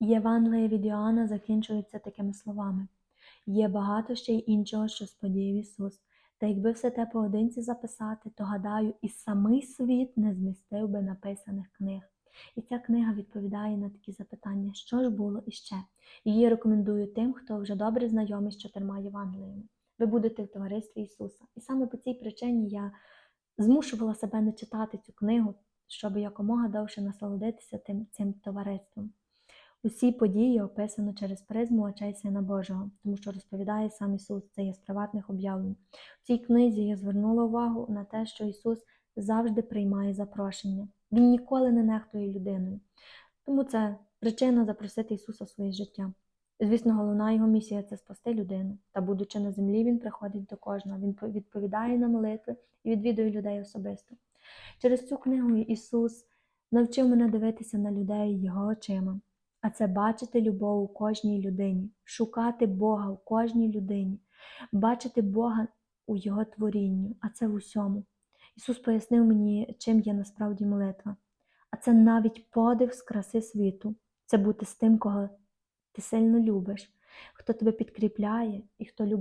Євангеліє від Іоанна закінчується такими словами: Є багато ще й іншого, що сподіяв Ісус. Та якби все те поодинці записати, то гадаю, і самий світ не змістив би написаних книг. І ця книга відповідає на такі запитання, що ж було іще. Її рекомендую тим, хто вже добре знайомий з чотирма Євангеліями. Ви будете в товаристві Ісуса. І саме по цій причині я змушувала себе не читати цю книгу, щоб якомога довше насолодитися тим, цим товариством. Усі події описано через призму очей Сина Божого, тому що розповідає сам Ісус, це є з приватних об'явлень. В цій книзі я звернула увагу на те, що Ісус завжди приймає запрошення. Він ніколи не нехтує людиною. Тому це причина запросити Ісуса в своє життя. Звісно, головна його місія це спасти людину. Та, будучи на землі, він приходить до кожного. Він відповідає на молитви і відвідує людей особисто. Через цю книгу Ісус навчив мене дивитися на людей Його очима, а це бачити любов у кожній людині, шукати Бога у кожній людині, бачити Бога у Його творінню, а це в усьому. Ісус пояснив мені, чим є насправді молитва. А це навіть подив з краси світу. Це бути з тим, кого ти сильно любиш, хто тебе підкріпляє і хто любить.